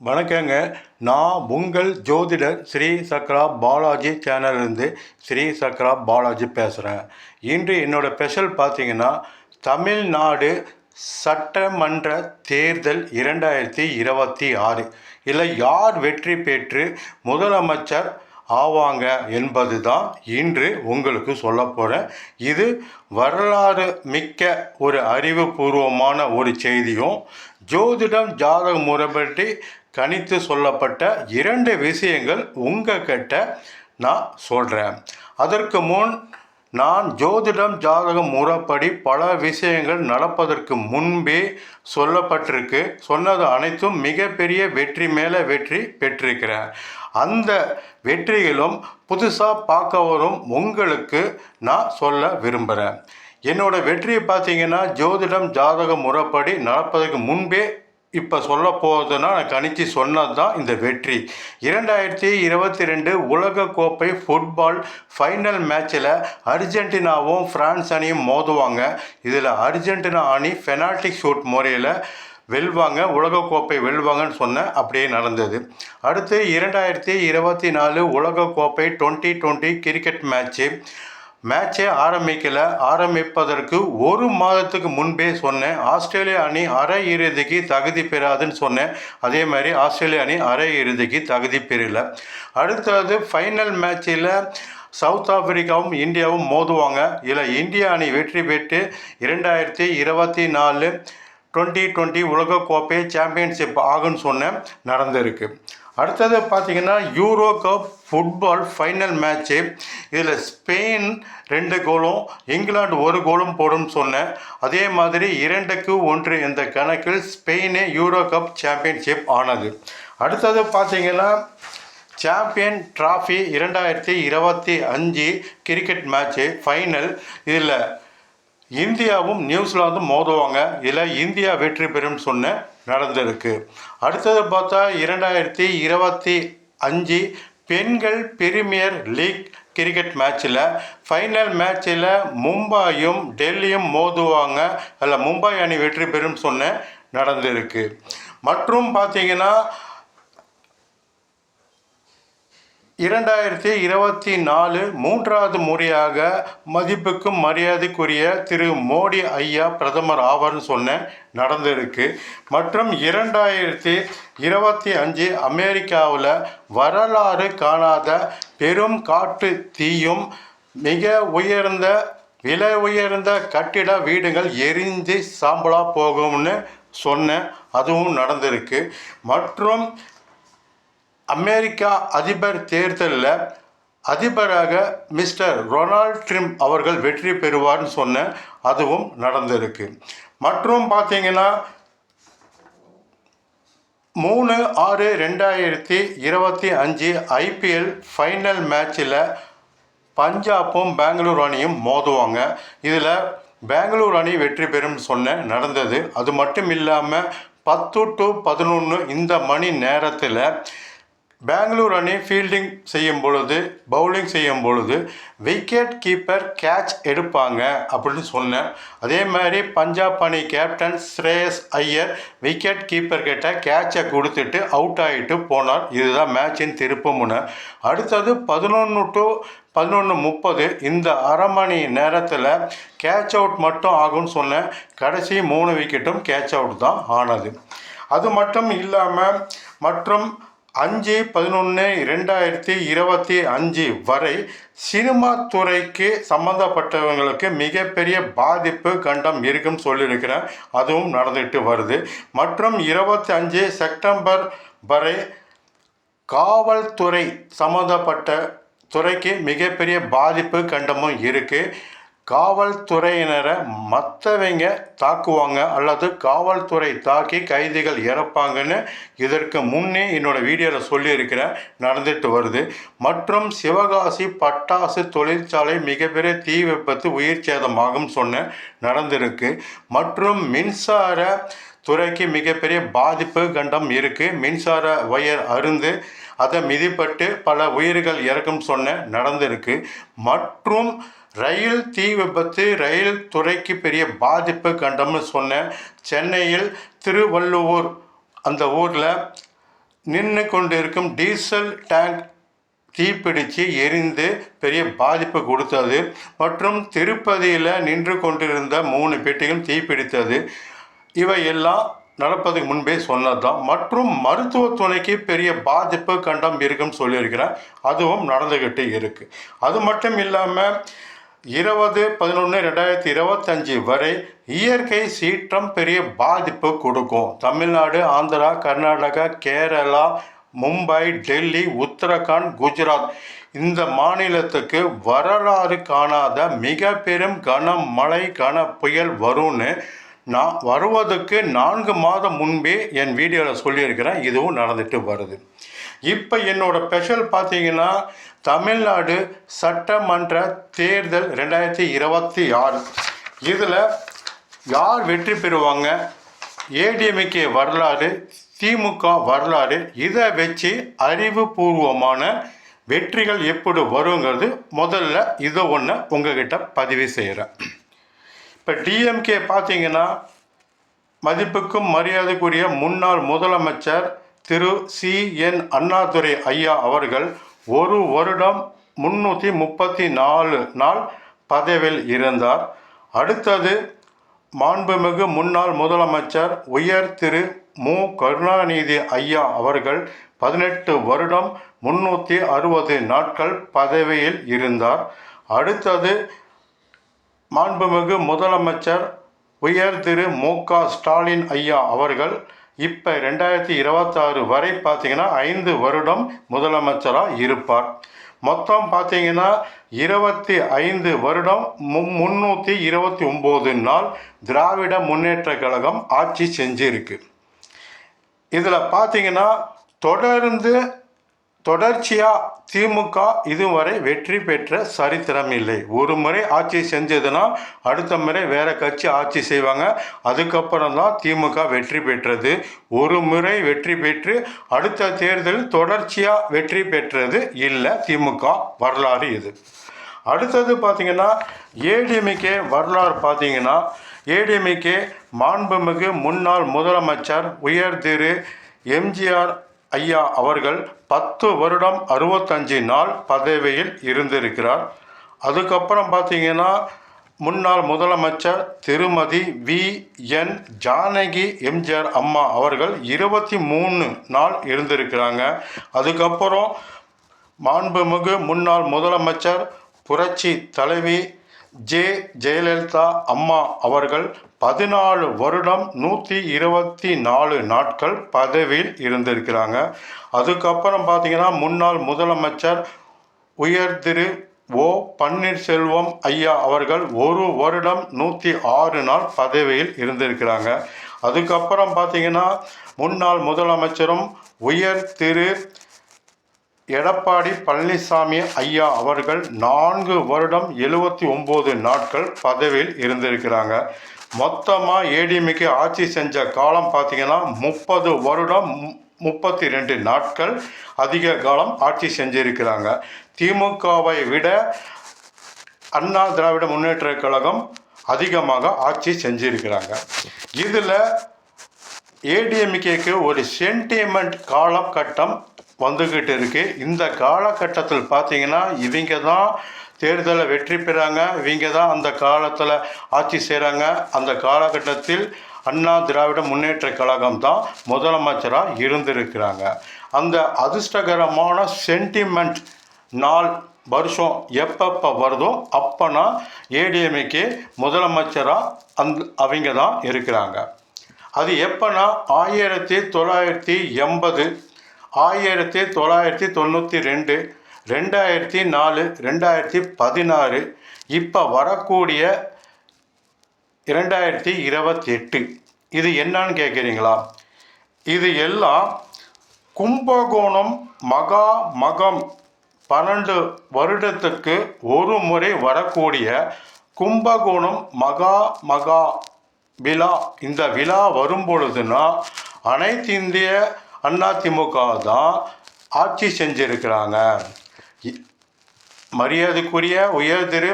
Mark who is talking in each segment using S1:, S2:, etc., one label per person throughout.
S1: வணக்கங்க. நான் உங்கள் ஜோதிடர் ஸ்ரீ சக்ரா பாலாஜி சேனல்லேருந்து ஸ்ரீ சக்ரா பாலாஜி பேசுகிறேன் இன்று என்னோடய ஸ்பெஷல் பார்த்தீங்கன்னா தமிழ்நாடு சட்டமன்ற தேர்தல் இரண்டாயிரத்தி இருபத்தி ஆறு. இதில் யார் வெற்றி பெற்று முதலமைச்சர் ஆவாங்க என்பது தான் இன்று உங்களுக்கு சொல்ல போகிறேன் இது வரலாறு மிக்க ஒரு அறிவுபூர்வமான ஒரு செய்தியும் ஜோதிடம் ஜாதக முறைப்படி கணித்து சொல்லப்பட்ட இரண்டு விஷயங்கள் உங்ககிட்ட நான் சொல்கிறேன் அதற்கு முன் நான் ஜோதிடம் ஜாதகம் முறைப்படி பல விஷயங்கள் நடப்பதற்கு முன்பே சொல்லப்பட்டிருக்கு. சொன்னது அனைத்தும் மிகப்பெரிய வெற்றி மேலே வெற்றி பெற்றிருக்கிறேன் அந்த வெற்றிகளும் புதுசாக பார்க்க வரும் உங்களுக்கு நான் சொல்ல விரும்புகிறேன் என்னோடய வெற்றியை பார்த்தீங்கன்னா ஜோதிடம் ஜாதக முறைப்படி நடப்பதற்கு முன்பே இப்போ சொல்ல போகுதுன்னா நான் கணிச்சு சொன்னது தான் இந்த வெற்றி. இரண்டாயிரத்தி இருபத்தி ரெண்டு உலகக்கோப்பை ஃபுட்பால் ஃபைனல் மேட்ச்சில் அர்ஜென்டினாவும் ஃப்ரான்ஸ் அணியும் மோதுவாங்க. இதில் அர்ஜென்டினா அணி ஃபெனால்டிக் ஷூட் முறையில் வெல்வாங்க உலகக்கோப்பை வெல்வாங்கன்னு சொன்னேன் அப்படியே நடந்தது. அடுத்து இரண்டாயிரத்தி இருபத்தி நாலு உலகக்கோப்பை டுவெண்ட்டி டுவெண்ட்டி கிரிக்கெட் மேட்ச்சு மேட்சே ஆரம்பிக்கல ஆரம்பிப்பதற்கு ஒரு மாதத்துக்கு முன்பே சொன்னேன். ஆஸ்திரேலியா அணி அரை இறுதிக்கு தகுதி பெறாதுன்னு சொன்னேன். அதே மாதிரி ஆஸ்திரேலியா அணி அரை இறுதிக்கு தகுதி பெறல. அடுத்தது ஃபைனல் மேட்சில் சவுத் ஆப்பிரிக்காவும் இந்தியாவும் மோதுவாங்க. இதில் இந்தியா அணி வெற்றி பெற்று இரண்டாயிரத்தி இருபத்தி நாலு டுவெண்ட்டி டுவெண்ட்டி உலகக்கோப்பை சாம்பியன்ஷிப் ஆகுன்னு சொன்னேன். நடந்திருக்கு. அடுத்தது பார்த்தீங்கன்னா Euro cup football final match இதில் ஸ்பெயின் ரெண்டு கோலும் இங்கிலாந்து ஒரு கோலும் போடும்னு சொன்னேன் அதே மாதிரி இரண்டுக்கு ஒன்று என்ற கணக்கில் ஸ்பெயினே யூரோ கப் சாம்பியன்ஷிப் ஆனது. அடுத்தது பார்த்தீங்கன்னா சாம்பியன் ட்ராஃபி இரண்டாயிரத்தி இருபத்தி அஞ்சு கிரிக்கெட் மேட்ச்சு ஃபைனல் இதில் இந்தியாவும் நியூசிலாந்தும் மோதுவாங்க. இதில் இந்தியா வெற்றி பெறும் சொன்ன நடந்திருக்கு. அடுத்தது பார்த்தா இரண்டாயிரத்தி இருபத்தி அஞ்சு பெண்கள் பிரீமியர் லீக் கிரிக்கெட் மேட்ச்சில் ஃபைனல் மேட்ச்சில் மும்பாயும் டெல்லியும் மோதுவாங்க. அதில் மும்பை அணி வெற்றி பெறும் சொன்ன நடந்திருக்கு. மற்றும் பார்த்தீங்கன்னா இரண்டாயிரத்தி இருபத்தி நாலு மூன்றாவது முறையாக மதிப்புக்கும் மரியாதைக்குரிய திரு மோடி ஐயா பிரதமர் ஆவார்னு சொன்னேன் நடந்திருக்கு. மற்றும் இரண்டாயிரத்தி இருபத்தி அஞ்சு அமெரிக்காவில் வரலாறு காணாத பெரும் காட்டு தீயும் மிக உயர்ந்த விலை உயர்ந்த கட்டிட வீடுகள் எரிந்து சாம்பலாக போகும்னு சொன்னேன் அதுவும் நடந்திருக்கு. மற்றும் அமெரிக்கா அதிபர் தேர்தலில் அதிபராக மிஸ்டர் ரொனால்ட் ட்ரிம்ப் அவர்கள் வெற்றி பெறுவார்னு சொன்ன அதுவும் நடந்திருக்கு. மற்றும் பார்த்தீங்கன்னா மூணு ஆறு ரெண்டாயிரத்தி இருபத்தி அஞ்சு ஐபிஎல் ஃபைனல் மேட்ச்சில் பஞ்சாப்பும் பெங்களூர் அணியும் மோதுவாங்க. இதில் பெங்களூர் அணி வெற்றி பெறும் சொன்ன நடந்தது. அது மட்டும் இல்லாமல் பத்து டு பதினொன்று இந்த மணி நேரத்தில் பெங்களூர் அணி ஃபீல்டிங் செய்யும் பொழுது பவுலிங் செய்யும் பொழுது விக்கெட் கீப்பர் கேட்ச் எடுப்பாங்க அப்படின்னு சொன்னேன். அதே மாதிரி பஞ்சாப் அணி captain Shreyas Iyer wicket keeper கிட்ட கேட்சை கொடுத்துட்டு அவுட் ஆகிட்டு போனார். இதுதான் மேட்சின் திருப்பு முனை. அடுத்தது பதினொன்று டு பதினொன்று முப்பது இந்த அரை மணி நேரத்தில் கேட்ச் அவுட் மட்டும் ஆகும்னு சொன்னேன். கடைசி மூணு விக்கெட்டும் கேட்ச் அவுட் தான் ஆனது. அது மட்டும் இல்லாமல் மற்றும் அஞ்சு பதினொன்று ரெண்டாயிரத்தி இருபத்தி அஞ்சு வரை சினிமா துறைக்கு சம்மந்தப்பட்டவங்களுக்கு மிகப்பெரிய பாதிப்பு கண்டம் இருக்குன்னு சொல்லியிருக்கிறேன். அதுவும் நடந்துகிட்டு வருது. மற்றும் இருபத்தி அஞ்சு செப்டம்பர் வரை காவல்துறை சம்மந்தப்பட்ட துறைக்கு மிகப்பெரிய பாதிப்பு கண்டமும் இருக்குது காவல்துறையினரை மற்றவங்க தாக்குவாங்க அல்லது காவல்துறை தாக்கி கைதிகள் இறப்பாங்கன்னு இதற்கு முன்னே என்னோடய வீடியோவில் சொல்லியிருக்கிறேன் நடந்துட்டு வருது. மற்றும் சிவகாசி பட்டாசு தொழிற்சாலை மிகப்பெரிய தீ விபத்து உயிர் சேதமாகும் சொன்ன நடந்திருக்கு. மற்றும் மின்சார துறைக்கு மிகப்பெரிய பாதிப்பு கண்டம் இருக்குது மின்சார ஒயர் அருந்து அதை மிதிப்பட்டு பல உயிர்கள் இறக்கும் சொன்ன நடந்திருக்கு. மற்றும் ரயில் தீ விபத்து ரயில் துறைக்கு பெரிய பாதிப்பு கண்டம்னு சொன்னேன். சென்னையில் திருவள்ளுவர் அந்த ஊரில் நின்று கொண்டிருக்கும் டீசல் டேங்க் தீப்பிடித்து எரிந்து பெரிய பாதிப்பு கொடுத்தது. மற்றும் திருப்பதியில் நின்று கொண்டிருந்த மூணு பெட்டிகளும் தீப்பிடித்தது. இவையெல்லாம் நடப்பதுக்கு முன்பே சொன்னது தான் மற்றும் மருத்துவ துணைக்கு பெரிய பாதிப்பு கண்டம் இருக்குன்னு சொல்லியிருக்கிறேன். அதுவும் நடந்துக்கிட்டு இருக்குது அது மட்டும் இல்லாமல் இருபது பதினொன்று ரெண்டாயிரத்தி இருபத்தஞ்சி வரை இயற்கை சீற்றம் பெரிய பாதிப்பு கொடுக்கும். தமிழ்நாடு ஆந்திரா கர்நாடகா கேரளா மும்பை டெல்லி உத்தரகாண்ட் குஜராத் இந்த மாநிலத்துக்கு வரலாறு காணாத மிக பெரும் கனமழை கன புயல் வரும்னு நான் வருவதற்கு நான்கு மாதம் முன்பே என் வீடியோவில் சொல்லியிருக்கிறேன். இதுவும் நடந்துட்டு வருது. இப்போ என்னோடய ஸ்பெஷல் பார்த்தீங்கன்னா தமிழ்நாடு சட்டமன்ற தேர்தல் ரெண்டாயிரத்தி இருபத்தி ஆறு. இதில் யார் வெற்றி பெறுவாங்க? ஏடிஎம்கே வரலாறு திமுக வரலாறு இதை வச்சு அறிவுபூர்வமான வெற்றிகள் எப்படி வருங்கிறது முதல்ல இதை ஒன்று உங்ககிட்ட பதிவு செய்கிறேன் இப்போ டிஎம்கே பார்த்தீங்கன்னா மதிப்புக்கும் மரியாதைக்குரிய முன்னாள் முதலமைச்சர் திரு சி என் அண்ணாதுரை ஐயா அவர்கள் ஒரு வருடம் முன்னூற்றி முப்பத்தி நாலு நாள் பதவியில் இருந்தார். அடுத்தது மாண்புமிகு முன்னாள் முதலமைச்சர் உயர் திரு மு. கருணாநிதி ஐயா அவர்கள் பதினெட்டு வருடம் முன்னூற்றி அறுபது நாட்கள் பதவியில் இருந்தார். அடுத்தது மாண்புமிகு முதலமைச்சர் உயர் திரு மு. க. ஸ்டாலின் ஐயா அவர்கள் இப்போ ரெண்டாயிரத்தி இருபத்தாறு வரை பார்த்திங்கன்னா ஐந்து வருடம் முதலமைச்சராக இருப்பார். மொத்தம் பார்த்தீங்கன்னா இருபத்தி ஐந்து வருடம் மு முந்நூற்றி இருபத்தி ஒம்பது நாள் திராவிட முன்னேற்ற கழகம் ஆட்சி செஞ்சிருக்கு. இதில் பார்த்தீங்கன்னா தொடர்ந்து தொடர்ச்சியாக திமுக இதுவரை வெற்றி பெற்ற சரித்திரம் இல்லை. ஒரு முறை ஆட்சி செஞ்சதுன்னா அடுத்த முறை வேற கட்சி ஆட்சி செய்வாங்க. அதுக்கப்புறம் தான் திமுக வெற்றி பெற்றது. ஒரு முறை வெற்றி பெற்று அடுத்த தேர்தலில் தொடர்ச்சியாக வெற்றி பெற்றது இல்லை திமுக வரலாறு இது. அடுத்தது பார்த்திங்கன்னா ஏடிஎம்கே வரலாறு பார்த்தீங்கன்னா ஏடிஎம்கே மாண்புமிகு முன்னாள் முதலமைச்சர் உயர் திரு எம்ஜிஆர் ஐயா அவர்கள் பத்து வருடம் அறுபத்தஞ்சு நாள் பதவியில் இருந்திருக்கிறார். அதுக்கப்புறம் பார்த்தீங்கன்னா முன்னாள் முதலமைச்சர் திருமதி வி. என். ஜானகி எம்ஜிஆர் அம்மா அவர்கள் இருபத்தி மூணு நாள் இருந்திருக்கிறாங்க. அதுக்கப்புறம் மாண்புமிகு முன்னாள் முதலமைச்சர் புரட்சி தலைவி ஜே ஜெயலலிதா அம்மா அவர்கள் பதினாலு வருடம் நூற்றி இருபத்தி நாலு நாட்கள் பதவியில் இருந்திருக்கிறாங்க. அதுக்கப்புறம் பார்த்தீங்கன்னா முன்னாள் முதலமைச்சர் உயர் திரு ஓ பன்னீர்செல்வம் ஐயா அவர்கள் ஒரு வருடம் நூற்றி ஆறு நாள் பதவியில் இருந்திருக்கிறாங்க. அதுக்கப்புறம் பார்த்திங்கன்னா முன்னாள் முதலமைச்சரும் உயர் திரு எடப்பாடி பழனிசாமி ஐயா அவர்கள் நான்கு வருடம் எழுபத்தி ஒம்பது நாட்கள் பதவியில் இருந்திருக்கிறாங்க. மொத்தமாக ஏடிஎம்கே ஆட்சி செஞ்ச காலம் பார்த்தீங்கன்னா முப்பது வருடம் முப்பத்தி ரெண்டு நாட்கள் அதிக காலம் ஆட்சி செஞ்சிருக்கிறாங்க. திமுகவை விட அண்ணா திராவிட முன்னேற்ற கழகம் அதிகமாக ஆட்சி செஞ்சிருக்கிறாங்க. இதில் ஏடிஎம்கேக்கு ஒரு சென்டிமெண்ட் காலகட்டம் வந்துக்கிட்டு இருக்குது இந்த காலகட்டத்தில் பார்த்தீங்கன்னா இவங்க தான் தேர்தலை வெற்றி பெறாங்க. இவங்க தான் அந்த காலத்தில் ஆட்சி செய்கிறாங்க அந்த காலகட்டத்தில் அண்ணா திராவிட முன்னேற்ற கழகம் தான் முதலமைச்சராக இருந்திருக்கிறாங்க. அந்த அதிர்ஷ்டகரமான சென்டிமெண்ட் நாள் வருஷம் எப்பப்போ வருதோ அப்போனா ஏடிஎம்கே முதலமைச்சராக அந் அவங்க தான் இருக்கிறாங்க. அது எப்போனா ஆயிரத்தி தொள்ளாயிரத்தி எண்பது ஆயிரத்தி தொள்ளாயிரத்தி தொண்ணூற்றி ரெண்டு ரெண்டாயிரத்தி நாலு ரெண்டாயிரத்தி பதினாறு இப்போ வரக்கூடிய இரண்டாயிரத்தி இருபத்தி எட்டு இது என்னன்னு கேட்குறீங்களா இது எல்லாம் கும்பகோணம் மகா மகம் பன்னெண்டு வருடத்துக்கு ஒரு முறை வரக்கூடிய கும்பகோணம் மகா மகா விழா. இந்த விழா வரும் பொழுதுனா அனைத்து இந்திய அதிமுக தான் ஆட்சி செஞ்சிருக்கிறாங்க. மரியாதைக்குரிய உயர் திரு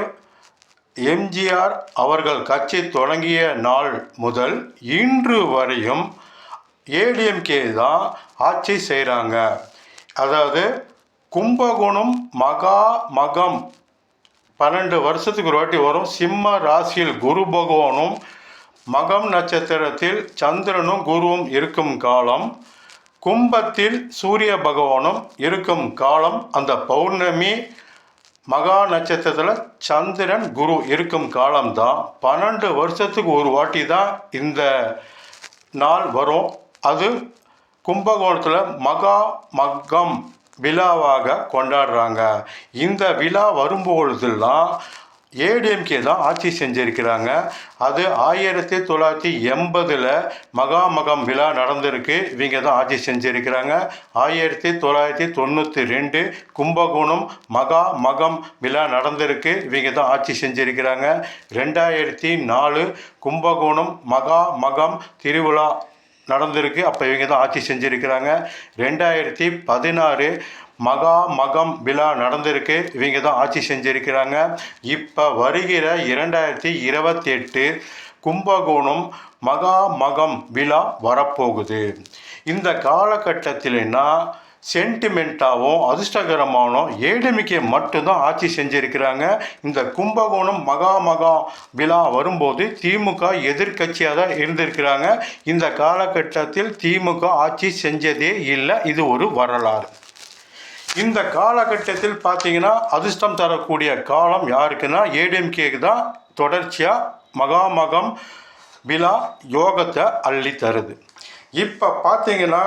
S1: எம்ஜிஆர் அவர்கள் கட்சி தொடங்கிய நாள் முதல் இன்று வரையும் ஏடிஎம்கே தான் ஆட்சி செய்கிறாங்க அதாவது கும்பகோணம் மகா மகம் பன்னெண்டு வருஷத்துக்கு ஒரு வாட்டி வரும். சிம்ம ராசியில் குரு பகவானும் மகம் நட்சத்திரத்தில் சந்திரனும் குருவும் இருக்கும் காலம். கும்பத்தில் சூரிய பகவானும் இருக்கும் காலம் அந்த பௌர்ணமி மகா நட்சத்திரத்தில் சந்திரன் குரு இருக்கும் காலம்தான். பன்னெண்டு வருஷத்துக்கு ஒரு வாட்டி தான் இந்த நாள் வரும். அது கும்பகோணத்தில் மகா மகம் விழாவாக கொண்டாடுறாங்க. இந்த விழா வரும்பொழுதெல்லாம் ஏடிஎம்கே தான் ஆட்சி செஞ்சிருக்கிறாங்க. அது ஆயிரத்தி தொள்ளாயிரத்தி எண்பதில் மகாமகம் விழா நடந்திருக்கு. இவங்க தான் ஆட்சி செஞ்சுருக்கிறாங்க. ஆயிரத்தி தொள்ளாயிரத்தி தொண்ணூற்றி ரெண்டு கும்பகோணம் மகா மகம் விழா நடந்திருக்கு. இவங்க தான் ஆட்சி செஞ்சுருக்கிறாங்க. ரெண்டாயிரத்தி நாலு கும்பகோணம் மகா மகம் திருவிழா நடந்திருக்கு. அப்போ இவங்க தான் ஆட்சி செஞ்சுருக்கிறாங்க. ரெண்டாயிரத்தி பதினாறு மகா மகம் விழா நடந்திருக்கு. இவங்க தான் ஆட்சி செஞ்சுருக்கிறாங்க. இப்போ வருகிற இரண்டாயிரத்தி இருபத்தி எட்டு கும்பகோணம் மகா மகம் விழா வரப்போகுது. இந்த காலகட்டத்தில்னா சென்டிமெண்ட்டாகவும் அதிர்ஷ்டகரமானோ ஏடிமிக்கை மட்டும்தான் ஆட்சி செஞ்சுருக்கிறாங்க. இந்த கும்பகோணம் மகா மகா விழா வரும்போது திமுக எதிர்க்கட்சியாக தான் இருந்திருக்கிறாங்க. இந்த காலகட்டத்தில் திமுக ஆட்சி செஞ்சதே இல்லை இது ஒரு வரலாறு. இந்த காலகட்டத்தில் பார்த்தீங்கன்னா அதிர்ஷ்டம் தரக்கூடிய காலம் யாருக்குன்னா ஏடிஎம்கேக்கு தான் தொடர்ச்சியாக மகாமகம் விழா யோகத்தை அள்ளி தருது. இப்போ பார்த்தீங்கன்னா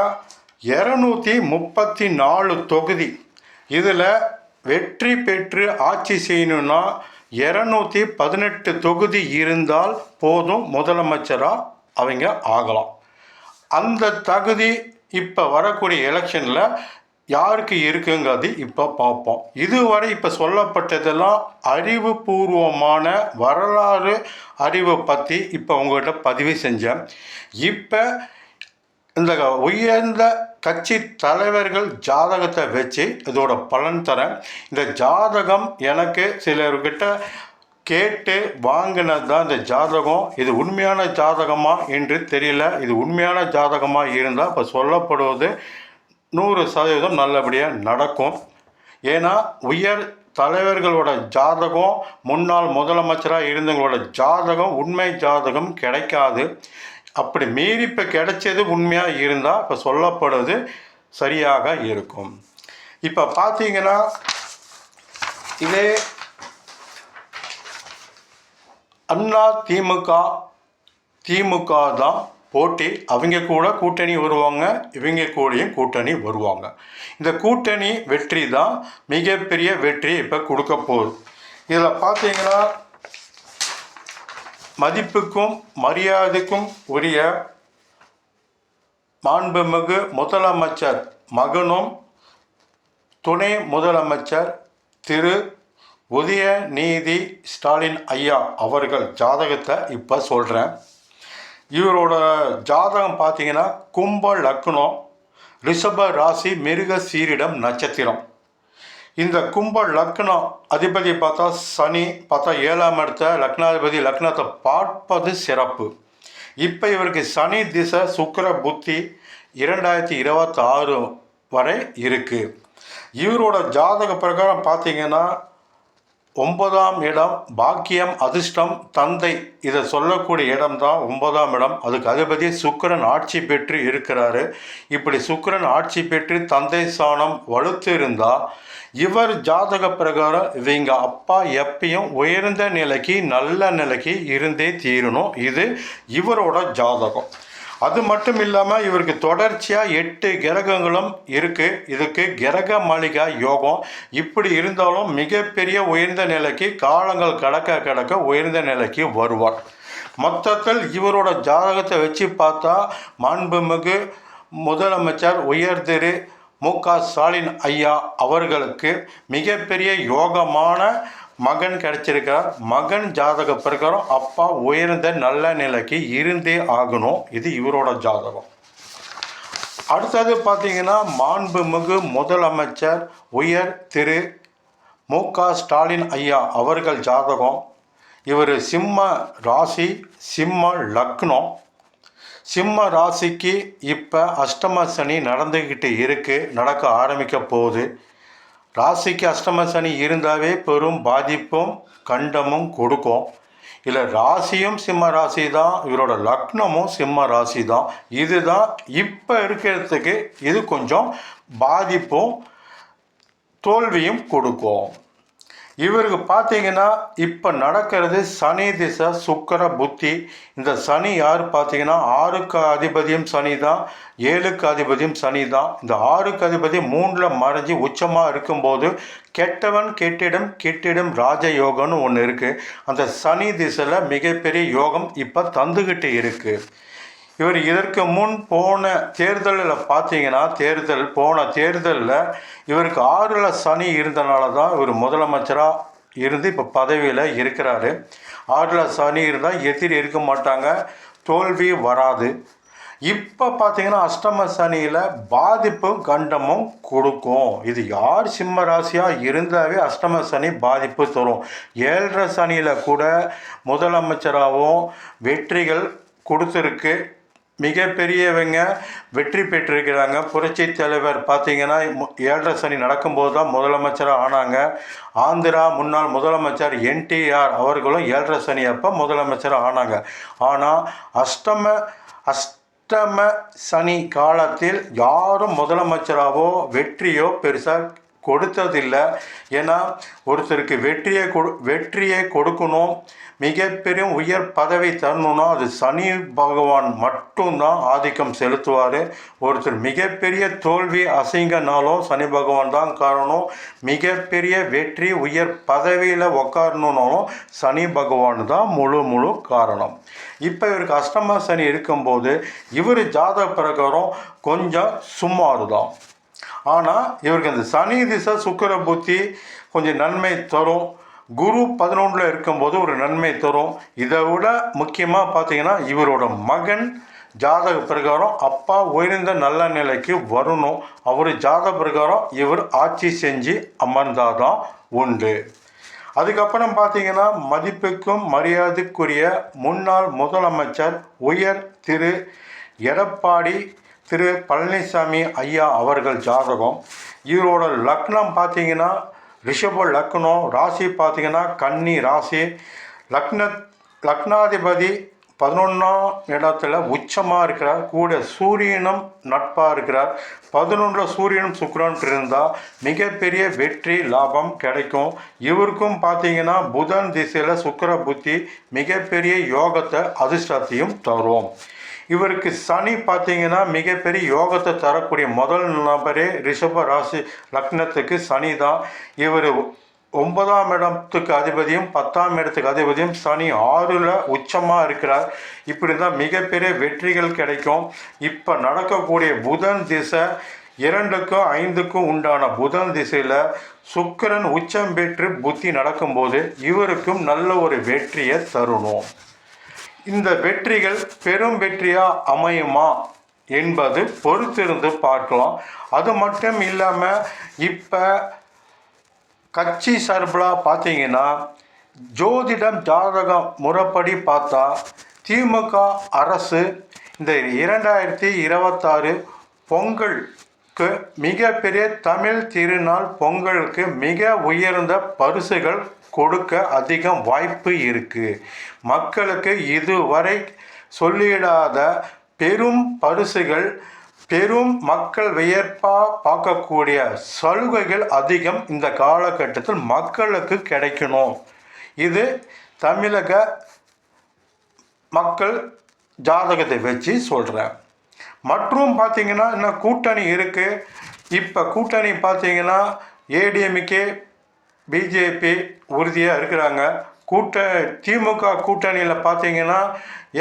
S1: இரநூத்தி முப்பத்தி நாலு தொகுதி. இதில் வெற்றி பெற்று ஆட்சி செய்யணும்னா இரநூத்தி பதினெட்டு தொகுதி இருந்தால் போதும் முதலமைச்சராக அவங்க ஆகலாம். அந்த தகுதி இப்போ வரக்கூடிய எலெக்ஷனில் யாருக்கு இருக்குங்கிறது இப்போ பார்ப்போம் இதுவரை இப்போ சொல்லப்பட்டதெல்லாம் அறிவுபூர்வமான வரலாறு அறிவை பற்றி இப்போ உங்கள்கிட்ட பதிவு செஞ்சேன். இப்போ இந்த உயர்ந்த கட்சி தலைவர்கள் ஜாதகத்தை வச்சு இதோட பலன் தரேன். இந்த ஜாதகம் எனக்கு சிலர்கிட்ட கேட்டு வாங்கினது தான் இந்த ஜாதகம். இது உண்மையான ஜாதகமா என்று தெரியல. இது உண்மையான ஜாதகமாக இருந்தால் இப்போ சொல்லப்படுவது நூறு சதவீதம் நல்லபடியாக நடக்கும். ஏன்னா உயர் தலைவர்களோட ஜாதகம் முன்னாள் முதலமைச்சராக இருந்தவங்களோட ஜாதகம் உண்மை ஜாதகம் கிடைக்காது. அப்படி மீறி இப்போ கிடைச்சது உண்மையாக இருந்தால் இப்போ சொல்லப்படுவது சரியாக இருக்கும். இப்போ பார்த்தீங்கன்னா இதே அண்ணா திமுக திமுக தான் போட்டி அவங்க கூட கூட்டணி வருவாங்க இவங்க கூடயும் கூட்டணி வருவாங்க. இந்த கூட்டணி வெற்றி தான் மிகப்பெரிய வெற்றி இப்போ கொடுக்க போகுது. இதில் பார்த்தீங்கன்னா மதிப்புக்கும் மரியாதைக்கும் உரிய மாண்புமிகு முதலமைச்சர் மகனும் துணை முதலமைச்சர் திரு உதயநீதி ஸ்டாலின் ஐயா அவர்கள் ஜாதகத்தை இப்போ சொல்கிறேன் இவரோட ஜாதகம் பார்த்தீங்கன்னா கும்ப லக்னம் ரிஷப ராசி மிருக சீரிடம் நட்சத்திரம். இந்த கும்ப லக்னம் அதிபதி பார்த்தா சனி பார்த்தா ஏழாம் இடத்த லக்னாதிபதி லக்னத்தை பார்ப்பது சிறப்பு. இப்போ இவருக்கு சனி திசை சுக்கர புத்தி இரண்டாயிரத்தி இருபத்தி ஆறு வரை இருக்குது இவரோட ஜாதக பிரகாரம் பார்த்தீங்கன்னா ஒன்பதாம் இடம் பாக்கியம் அதிர்ஷ்டம் தந்தை. இதை சொல்லக்கூடிய இடம் தான் ஒன்பதாம் இடம். அதுக்கு அதிபதி சுக்கரன் ஆட்சி பெற்று இருக்கிறாரு. இப்படி சுக்கிரன் ஆட்சி பெற்று தந்தை சாணம் வலுத்து இருந்தால் இவர் ஜாதக பிரகாரம் இவங்க அப்பா எப்பயும் உயர்ந்த நிலைக்கு நல்ல நிலைக்கு இருந்தே தீரணும். இது இவரோட ஜாதகம். அது மட்டும் இல்லாமல் இவருக்கு தொடர்ச்சியாக எட்டு கிரகங்களும் இருக்குது இதுக்கு கிரக மாளிகா யோகம். இப்படி இருந்தாலும் மிகப்பெரிய உயர்ந்த நிலைக்கு காலங்கள் கடக்க கடக்க உயர்ந்த நிலைக்கு வருவார். மொத்தத்தில் இவரோட ஜாதகத்தை வச்சு பார்த்தா மாண்புமிகு முதலமைச்சர் உயர்திரு மு க ஸ்டாலின் ஐயா அவர்களுக்கு மிகப்பெரிய யோகமான மகன் கிடைச்சிருக்கிறார். மகன் ஜாதக பிரகாரம் அப்பா உயர்ந்த நல்ல நிலைக்கு இருந்தே ஆகணும். இது இவரோட ஜாதகம். அடுத்தது பார்த்தீங்கன்னா மாண்புமிகு முதலமைச்சர் உயர் திரு மு க ஸ்டாலின் ஐயா அவர்கள் ஜாதகம். இவர் சிம்ம ராசி சிம்ம லக்னம். சிம்ம ராசிக்கு இப்போ அஷ்டம சனி நடந்துக்கிட்டு இருக்குது நடக்க ஆரம்பிக்க போகுது. ராசிக்கு அஷ்டம சனி இருந்தாவே பெரும் பாதிப்பும் கண்டமும் கொடுக்கும். இல்லை ராசியும் சிம்ம ராசி தான் இவரோட லக்னமும் சிம்ம ராசி தான் இதுதான் இப்போ இருக்கிறதுக்கு இது கொஞ்சம் பாதிப்பும் தோல்வியும் கொடுக்கும். இவருக்கு பார்த்தீங்கன்னா இப்போ நடக்கிறது சனி திசை சுக்கர புத்தி. இந்த சனி யார் பார்த்தீங்கன்னா ஆறுக்கு அதிபதியும் சனி தான் ஏழுக்கு அதிபதியும் சனி தான் இந்த ஆறுக்கு அதிபதி மூணில் மறைஞ்சி உச்சமாக இருக்கும்போது கெட்டவன் கெட்டிடம் கெட்டிடம் ராஜயோகம்னு ஒன்று இருக்குது அந்த சனி திசையில் மிகப்பெரிய யோகம் இப்போ தந்துக்கிட்டு இருக்குது இவர் இதற்கு முன் போன தேர்தலில் பார்த்தீங்கன்னா தேர்தல் போன தேர்தலில் இவருக்கு ஆறுல சனி இருந்தனால தான் இவர் முதலமைச்சராக இருந்து இப்போ பதவியில் இருக்கிறாரு. ஆறில் சனி இருந்தால் எதிரி இருக்க மாட்டாங்க தோல்வி வராது. இப்போ பார்த்தீங்கன்னா அஷ்டம சனியில் பாதிப்பும் கண்டமும் கொடுக்கும். இது யார் சிம்ம ராசியாக இருந்தாவே அஷ்டம சனி பாதிப்பு தரும். ஏழரை சனியில் கூட முதலமைச்சராகவும் வெற்றிகள் கொடுத்துருக்கு. மிகப்பெரியவங்க வெற்றி பெற்றிருக்கிறாங்க. புரட்சி தலைவர் பார்த்தீங்கன்னா ஏழரை சனி நடக்கும்போது தான் முதலமைச்சராக ஆனாங்க. ஆந்திரா முன்னாள் முதலமைச்சர் என்டிஆர் அவர்களும் ஏழரை சனி அப்போ முதலமைச்சராக ஆனாங்க. ஆனால் அஷ்டம அஷ்டம சனி காலத்தில் யாரும் முதலமைச்சராகவோ வெற்றியோ பெருசாக கொடுத்ததில்லை. ஏன்னா ஒருத்தருக்கு வெற்றியை கொடு வெற்றியை கொடுக்கணும் மிகப்பெரிய உயர் பதவி தரணும்னா அது சனி பகவான் மட்டும்தான் ஆதிக்கம் செலுத்துவார். ஒருத்தர் மிகப்பெரிய தோல்வி அசிங்கனாலும் சனி பகவான் தான் காரணம். மிகப்பெரிய வெற்றி உயர் பதவியில் உக்காரணுனாலும் சனி பகவான் தான் முழு முழு காரணம். இப்போ இவருக்கு அஷ்டம சனி இருக்கும்போது இவர் ஜாதக பிரகாரம் கொஞ்சம் சுமார் தான் ஆனால் இவருக்கு அந்த சனி திசை சுக்கர புத்தி கொஞ்சம் நன்மை தரும். குரு பதினொன்றில் இருக்கும்போது ஒரு நன்மை தரும். இதை விட முக்கியமாக பார்த்தீங்கன்னா இவரோட மகன் ஜாதக பிரகாரம் அப்பா உயர்ந்த நல்ல நிலைக்கு வரணும். அவர் ஜாதக பிரகாரம் இவர் ஆட்சி செஞ்சு அமர்ந்தாதான் உண்டு. அதுக்கப்புறம் பார்த்தீங்கன்னா மதிப்புக்கும் மரியாதைக்குரிய முன்னாள் முதலமைச்சர் உயர் திரு எடப்பாடி திரு பழனிசாமி ஐயா அவர்கள் ஜாதகம். இவரோட லக்னம் பார்த்தீங்கன்னா ரிஷப லக்னம் ராசி பார்த்தீங்கன்னா கன்னி ராசி. லக்ன லக்னாதிபதி பதினொன்றாம் இடத்துல உச்சமாக இருக்கிறார். கூட சூரியனும் நட்பாக இருக்கிறார். பதினொன்றில் சூரியனும் சுக்கரன் இருந்தால் மிகப்பெரிய வெற்றி லாபம் கிடைக்கும். இவருக்கும் பார்த்தீங்கன்னா புதன் திசையில் சுக்கர புத்தி மிகப்பெரிய யோகத்தை அதிர்ஷ்டத்தையும் தரும். இவருக்கு சனி பார்த்தீங்கன்னா மிகப்பெரிய யோகத்தை தரக்கூடிய முதல் நபரே ரிஷப ராசி லக்னத்துக்கு சனி தான் இவர் ஒன்பதாம் இடத்துக்கு அதிபதியும் பத்தாம் இடத்துக்கு அதிபதியும் சனி ஆறில் உச்சமாக இருக்கிறார். இப்படி தான் மிகப்பெரிய வெற்றிகள் கிடைக்கும். இப்போ நடக்கக்கூடிய புதன் திசை இரண்டுக்கும் ஐந்துக்கும் உண்டான புதன் திசையில் சுக்கரன் உச்சம் பெற்று புத்தி நடக்கும்போது இவருக்கும் நல்ல ஒரு வெற்றியை தருணும். இந்த வெற்றிகள் பெரும் வெற்றியாக அமையுமா என்பது பொறுத்திருந்து பார்க்கலாம். அது மட்டும் இல்லாமல் இப்போ கட்சி சார்பில் பார்த்தீங்கன்னா ஜோதிடம் ஜாதகம் முறைப்படி பார்த்தா திமுக அரசு இந்த இரண்டாயிரத்தி இருபத்தாறு பொங்கலுக்கு மிகப்பெரிய தமிழ் திருநாள் பொங்கலுக்கு மிக உயர்ந்த பரிசுகள் கொடுக்க அதிகம் வாய்ப்பு இருக்குது மக்களுக்கு இதுவரை சொல்லிடாத பெரும் பரிசுகள் பெரும் மக்கள் வியப்பாக பார்க்கக்கூடிய சலுகைகள் அதிகம் இந்த காலகட்டத்தில் மக்களுக்கு கிடைக்கணும். இது தமிழக மக்கள் ஜாதகத்தை வச்சு சொல்கிறேன் மற்றும் பார்த்தீங்கன்னா இன்னும் கூட்டணி இருக்குது இப்போ கூட்டணி பார்த்திங்கன்னா ஏடிஎம்கே பிஜேபி உறுதியாக இருக்கிறாங்க. கூட்ட திமுக கூட்டணியில் பார்த்தீங்கன்னா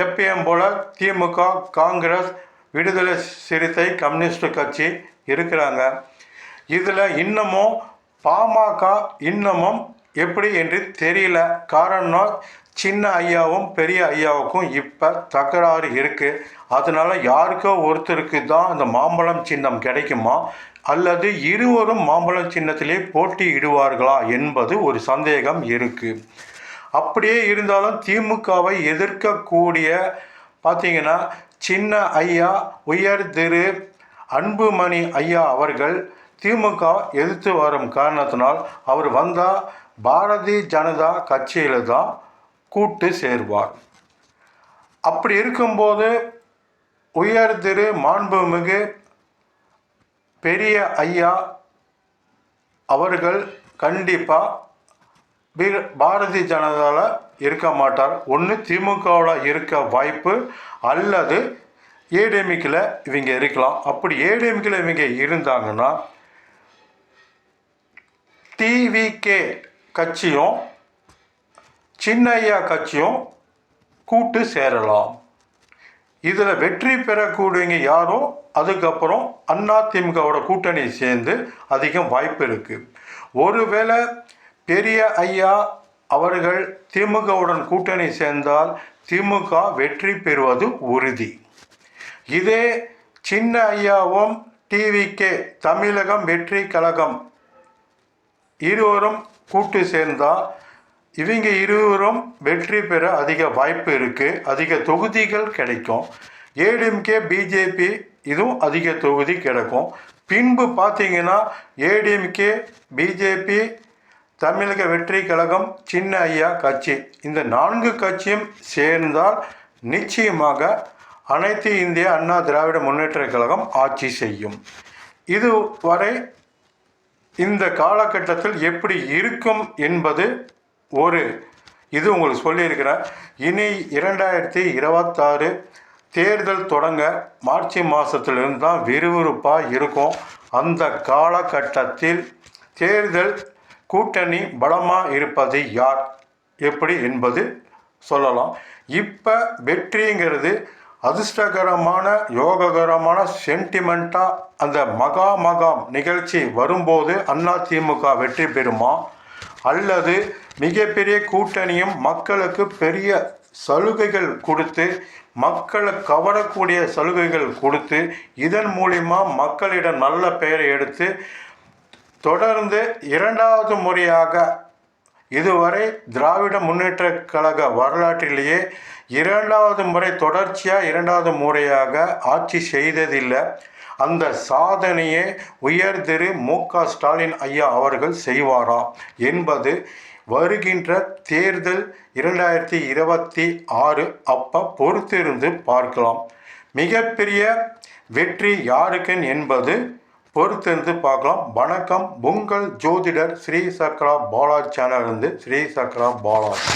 S1: எப்பயும் போல் திமுக காங்கிரஸ் விடுதலை சிறுத்தை கம்யூனிஸ்ட் கட்சி இருக்கிறாங்க. இதில் இன்னமும் பாமக இன்னமும் எப்படி என்று தெரியல. காரணம் சின்ன ஐயாவும் பெரிய ஐயாவுக்கும் இப்போ தகராறு இருக்குது அதனால யாருக்கோ ஒருத்தருக்கு தான் அந்த மாம்பழம் சின்னம் கிடைக்குமா? அல்லது இருவரும் மாம்பழம் சின்னத்திலே போட்டியிடுவார்களா என்பது ஒரு சந்தேகம் இருக்குது அப்படியே இருந்தாலும் திமுகவை எதிர்க்கக்கூடிய பார்த்தீங்கன்னா சின்ன ஐயா உயர் திரு அன்புமணி ஐயா அவர்கள் திமுக எதிர்த்து வரும் காரணத்தினால் அவர் வந்தால் பாரதிய ஜனதா கட்சியில் தான் கூட்டு சேர்வார். அப்படி இருக்கும்போது உயர் திரு மாண்புமிகு பெரிய ஐயா அவர்கள் கண்டிப்பாக பாரதிய ஜனதாவில் இருக்க மாட்டார். ஒன்று திமுகவில் இருக்க வாய்ப்பு அல்லது ஏடிஎம்கில் இவங்க இருக்கலாம். அப்படி ஏடிஎம்கில் இவங்க இருந்தாங்கன்னா டிவிகே கட்சியும் சின்னையா கட்சியும் கூட்டு சேரலாம். இதில் வெற்றி பெறக்கூடியவங்க யாரும் அதுக்கப்புறம் அண்ணா திமுகவோட கூட்டணி சேர்ந்து அதிகம் வாய்ப்பு இருக்குது ஒருவேளை பெரிய ஐயா அவர்கள் திமுகவுடன் கூட்டணி சேர்ந்தால் திமுக வெற்றி பெறுவது உறுதி. இதே சின்ன ஐயாவும் டிவிகே தமிழகம் வெற்றி கழகம் இருவரும் கூட்டு சேர்ந்தால் இவங்க இருவரும் வெற்றி பெற அதிக வாய்ப்பு இருக்குது அதிக தொகுதிகள் கிடைக்கும். ஏடிஎம்கே பிஜேபி இதுவும் அதிக தொகுதி கிடைக்கும். பின்பு பார்த்தீங்கன்னா ஏடிஎம்கே பிஜேபி தமிழக வெற்றி கழகம் சின்ன ஐயா கட்சி. இந்த நான்கு கட்சியும் சேர்ந்தால் நிச்சயமாக அனைத்து இந்திய அண்ணா திராவிட முன்னேற்ற கழகம் ஆட்சி செய்யும். இதுவரை இந்த காலகட்டத்தில் எப்படி இருக்கும் என்பது ஒரு இது உங்களுக்கு சொல்லியிருக்கிறேன். இனி இரண்டாயிரத்தி இருபத்தாறு தேர்தல் தொடங்க மார்ச் மாதத்திலிருந்து தான் விறுவிறுப்பாக இருக்கும். அந்த காலகட்டத்தில் தேர்தல் கூட்டணி பலமாக இருப்பது யார்? எப்படி என்பது சொல்லலாம். இப்போ வெற்றிங்கிறது அதிர்ஷ்டகரமான யோககரமான சென்டிமெண்ட்டாக அந்த மகா மகாம் நிகழ்ச்சி வரும்போது அதிமுக வெற்றி பெறுமா? அல்லது மிகப்பெரிய கூட்டணியும் மக்களுக்கு பெரிய சலுகைகள் கொடுத்து மக்களை கவரக்கூடிய சலுகைகள் கொடுத்து இதன் மூலிமா மக்களிடம் நல்ல பெயரை எடுத்து தொடர்ந்து இரண்டாவது முறையாக இதுவரை திராவிட முன்னேற்ற கழக வரலாற்றிலேயே இரண்டாவது முறை தொடர்ச்சியாக இரண்டாவது முறையாக ஆட்சி செய்ததில்லை. அந்த சாதனையை உயர் திரு மு க ஸ்டாலின் ஐயா அவர்கள் செய்வாரா என்பது வருகின்ற தேர்தல் இரண்டாயிரத்தி இருபத்தி ஆறு அப்போ பொறுத்திருந்து பார்க்கலாம். மிகப்பெரிய வெற்றி யாருக்கன் என்பது பொறுத்திருந்து பார்க்கலாம். வணக்கம். உங்கள் ஜோதிடர் ஸ்ரீ சக்ரா பாலாஜ் சேனல் இருந்து ஸ்ரீ சக்ரா பாலாஜ்.